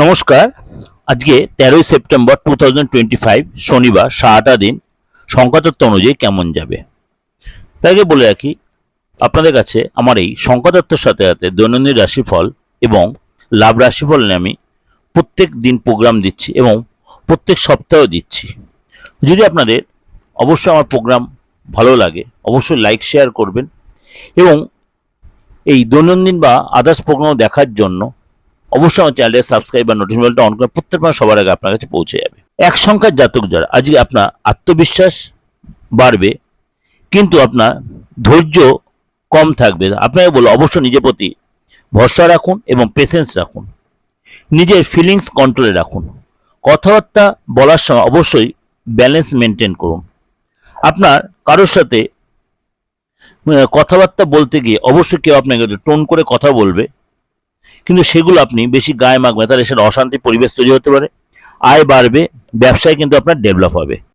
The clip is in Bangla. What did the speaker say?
নমস্কার। আজকে তেরোই সেপ্টেম্বর টু শনিবার, সারাটা দিন। সংখ্যাতত্ত্ব অনুযায়ী কেমন যাবে? তাকে বলে রাখি, আপনাদের কাছে আমার এই সংখ্যাতত্ত্বের সাথে সাথে দৈনন্দিন রাশিফল এবং লাভ রাশিফল নিয়ে আমি প্রত্যেক দিন প্রোগ্রাম দিচ্ছি এবং প্রত্যেক সপ্তাহেও দিচ্ছি। যদি আপনাদের অবশ্যই আমার প্রোগ্রাম ভালো লাগে, অবশ্যই লাইক শেয়ার করবেন এবং এই দৈনন্দিন বা আদার্স প্রোগ্রাম দেখার জন্য অবশ্যই আমার চ্যানেলকে সাবস্ক্রাইব বা নোটিফিকেশনটা অন করে প্রত্যেক মাস সবার আগে আপনার কাছে পৌঁছে যাবে। এক সংখ্যার জাতক যারা, আজকে আপনার আত্মবিশ্বাস বাড়বে, কিন্তু আপনার ধৈর্য কম থাকবে। আপনাকে বলব, অবশ্যই নিজের প্রতি ভরসা রাখুন এবং পেশেন্স রাখুন। নিজের ফিলিংস কন্ট্রোলে রাখুন। কথাবার্তা বলার সময় অবশ্যই ব্যালেন্স মেনটেন করুন। আপনার কারোর সাথে কথাবার্তা বলতে গিয়ে অবশ্যই কেউ আপনাকে টোন করে কথা বলবে কিন্তু সেগুলো আপনি বেশি গায়ে মাখবেন তাহলে সেটা অশান্তি পরিবেশ তৈরি হতে পারে। আয় বাড়বে, ব্যবসায় কিন্তু আপনার ডেভেলপ হবে।